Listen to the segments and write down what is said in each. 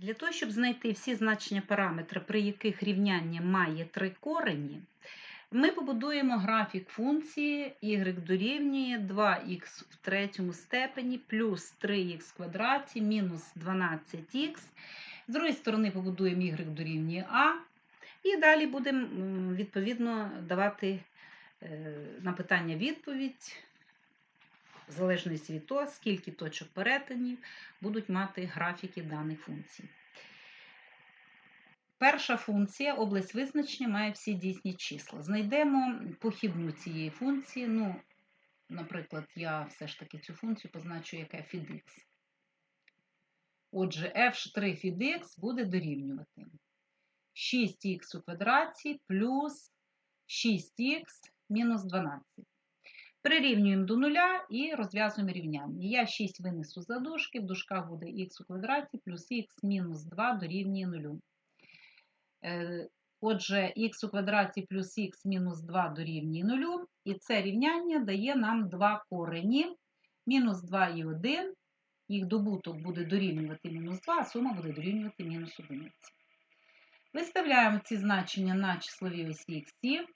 Для того, щоб знайти всі значення параметра, при яких рівняння має три корені, ми побудуємо графік функції y дорівнює 2х в третьому степені плюс 3х квадраті мінус 12х. З другої сторони побудуємо y дорівнює а. І далі будемо відповідно давати е, на питання відповідь, в залежності від того, скільки точок перетинів будуть мати графіки даних функцій. Перша функція, область визначення, має всі дійсні числа. Знайдемо похідну цієї функції. Ну, наприклад, я все ж таки цю функцію позначу як f від x. Отже, f' від x буде дорівнювати 6х у квадраті плюс 6х мінус 12. Прирівнюємо до нуля і розв'язуємо рівняння. Я 6 винесу за дужки, в дужках буде х у квадраті плюс х мінус 2 дорівнює 0. Е, Отже, х у квадраті плюс х мінус 2 дорівнює 0. І це рівняння дає нам два корені. Мінус 2 і 1. Їх добуток буде дорівнювати мінус 2, а сума буде дорівнювати мінус 1. Виставляємо ці значення на числові осі х,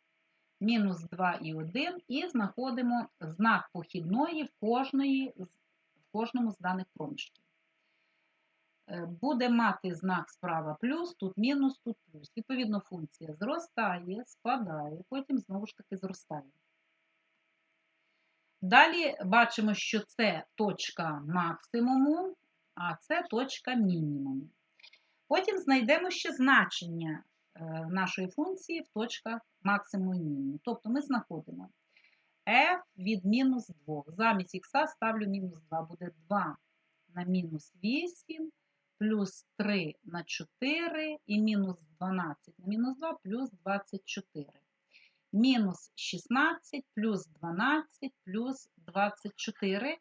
мінус 2 і 1, і знаходимо знак похідної в, кожної, в кожному з даних проміжків. Е, Буде мати знак справа плюс, тут мінус, тут плюс. Відповідно, функція зростає, спадає, потім знову ж таки зростає. Далі бачимо, що це точка максимуму, а це точка мінімуму. Потім знайдемо ще значення нашої функції в точках максимуму і мінімуму. Тобто ми знаходимо f від мінус 2. Замість х ставлю мінус 2, буде 2 на мінус 8, плюс 3 на 4 і мінус 12 на мінус 2 плюс 24. Мінус 16 плюс 12 плюс 24.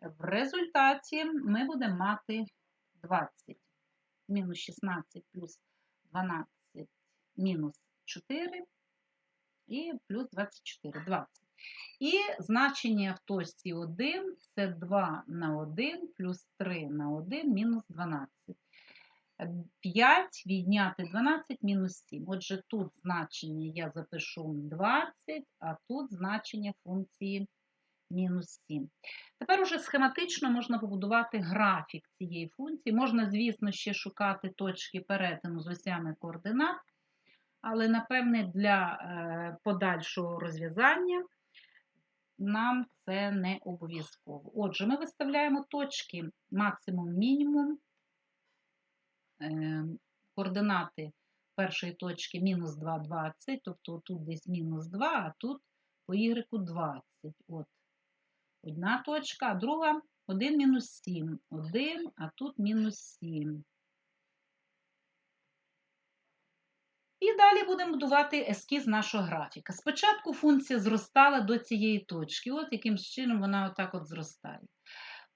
В результаті ми будемо мати 20. Мінус 16 плюс 12 мінус 4 і плюс 24, 20. І значення в точці 1 це 2 на 1 плюс 3 на 1 мінус 12. 5 відняти 12 мінус 7. Отже, тут значення я запишу 20, а тут значення функції мінус 7. Тепер уже схематично можна побудувати графік цієї функції. Можна, звісно, ще шукати точки перетину з осями координат, але, напевне, для е, подальшого розв'язання нам це не обов'язково. Отже, ми виставляємо точки максимум-мінімум, е, координати першої точки мінус 2, 20, тобто тут десь мінус 2, а тут по y 20. От одна точка, а друга 1 мінус 7. 1, а тут мінус 7. І далі будемо будувати ескіз нашого графіка. Спочатку функція зростала до цієї точки, от яким чином вона отак от зростає.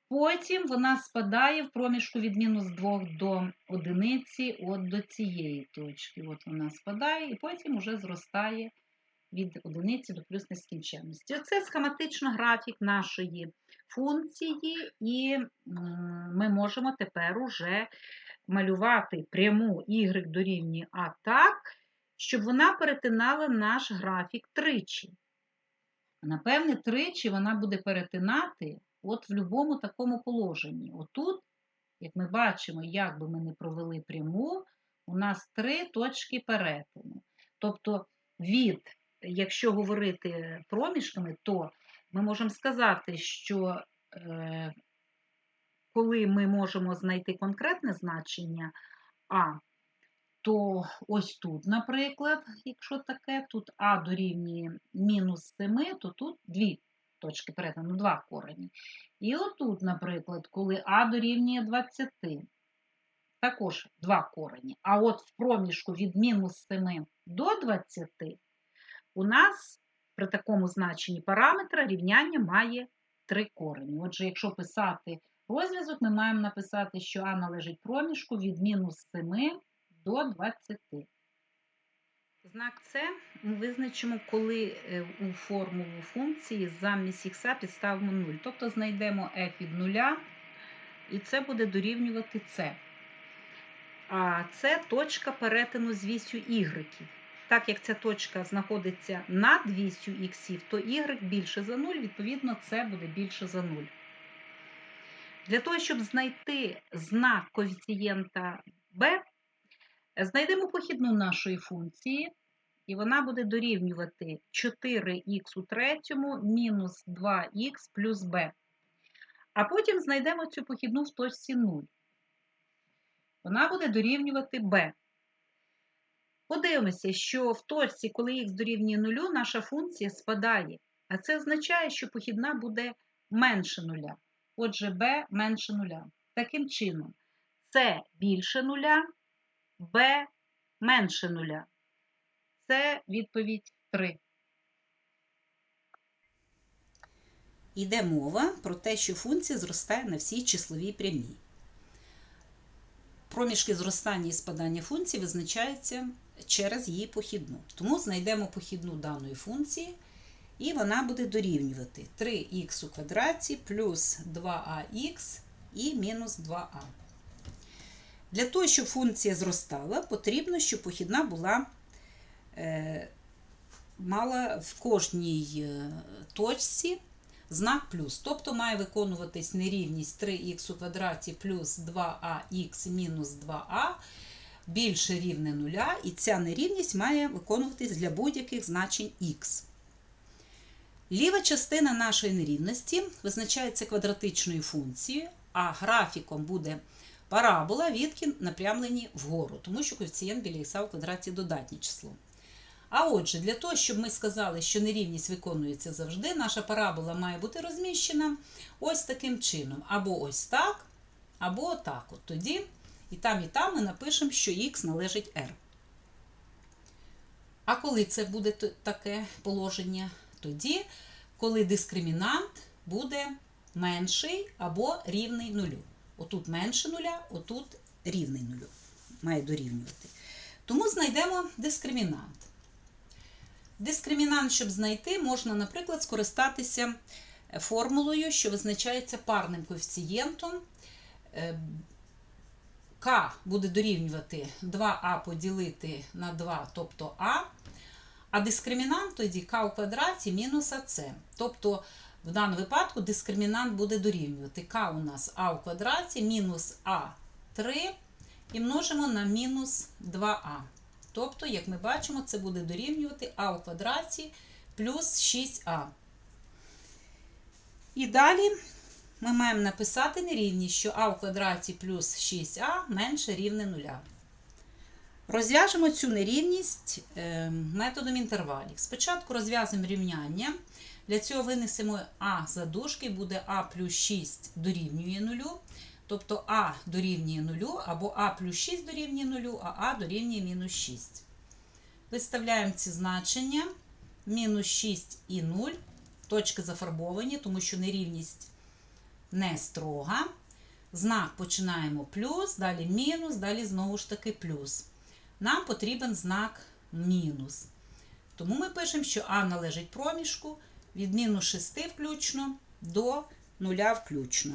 Потім вона спадає в проміжку від мінус 2 до одиниці от до цієї точки. От вона спадає, і потім вже зростає від одиниці до плюс нескінченності. Оце схематично графік нашої функції, і ми можемо тепер уже малювати пряму y дорівнює А так, щоб вона перетинала наш графік тричі. Напевне, тричі вона буде перетинати от в будь-якому такому положенні. Отут, як ми бачимо, як би ми не провели пряму, у нас три точки перетину. Тобто, від, якщо говорити проміжками, то ми можемо сказати, що е, коли ми можемо знайти конкретне значення А, то ось тут, наприклад, якщо таке, тут А дорівнює мінус 7, то тут дві точки перетину, два корені. І отут, наприклад, коли А дорівнює 20, також два корені. А от в проміжку від мінус 7 до 20 у нас при такому значенні параметра рівняння має три корені. Отже, якщо писати розв'язок, ми маємо написати, що А належить проміжку від мінус 7 до 20. Знак С ми визначимо, коли у формулу функції замість х підставимо 0. Тобто знайдемо f від 0, і це буде дорівнювати c. А це точка перетину з вісю y. Так як ця точка знаходиться над вісю х, то y більше за 0, відповідно, це буде більше за 0. Для того, щоб знайти знак коефіцієнта b, знайдемо похідну нашої функції, і вона буде дорівнювати 4х у третьому мінус 2х плюс b. А потім знайдемо цю похідну в точці 0. Вона буде дорівнювати b. Подивимося, що в точці, коли х дорівнює 0, наша функція спадає. А це означає, що похідна буде менше нуля. Отже, b менше нуля. Таким чином, c більше нуля, b менше нуля. Це відповідь 3. Йде мова про те, що функція зростає на всій числовій прямій. Проміжки зростання і спадання функції визначаються через її похідну. Тому знайдемо похідну даної функції, і вона буде дорівнювати 3х у квадраті плюс 2ах і мінус 2а. Для того, щоб функція зростала, потрібно, щоб похідна була е, мала в кожній е, точці знак плюс. Тобто має виконуватись нерівність 3х у квадраті плюс 2ах мінус 2а більше рівне нуля, і ця нерівність має виконуватись для будь-яких значень х. Ліва частина нашої нерівності визначається квадратичною функцією, а графіком буде парабола, відки напрямлені вгору, тому що коефіцієнт біля х у квадраті додатнє число. А отже, для того, щоб ми сказали, що нерівність виконується завжди, наша парабола має бути розміщена ось таким чином. Або ось так, або отак. От тоді і там, і там ми напишемо, що х належить r. А коли це буде таке положення? Тоді, коли дискримінант буде менший або рівний нулю. Отут менше нуля, отут рівний нулю. Має дорівнювати. Тому знайдемо дискримінант. Дискримінант, щоб знайти, можна, наприклад, скористатися формулою, що визначається парним коефіцієнтом. Е, К буде дорівнювати 2а поділити на 2, тобто А. А дискримінант тоді К у квадраті мінус АС. Тобто, в даному випадку дискримінант буде дорівнювати К у нас А у квадраті мінус А3 і множимо на мінус 2а. Тобто, як ми бачимо, це буде дорівнювати а у квадраті плюс 6а. І далі ми маємо написати нерівність, що а у квадраті плюс 6а менше рівне 0. Розв'яжемо цю нерівність е, методом інтервалів. Спочатку розв'язуємо рівняння. Для цього винесемо а за дужки, буде а плюс 6 дорівнює 0. Тобто а дорівнює 0, або а плюс 6 дорівнює 0, а а дорівнює мінус 6. Виставляємо ці значення. Мінус 6 і 0. Точки зафарбовані, тому що нерівність не строга. Знак починаємо плюс, далі мінус, далі знову ж таки плюс. Нам потрібен знак мінус. Тому ми пишемо, що А належить проміжку від мінус 6 включно до 0 включно.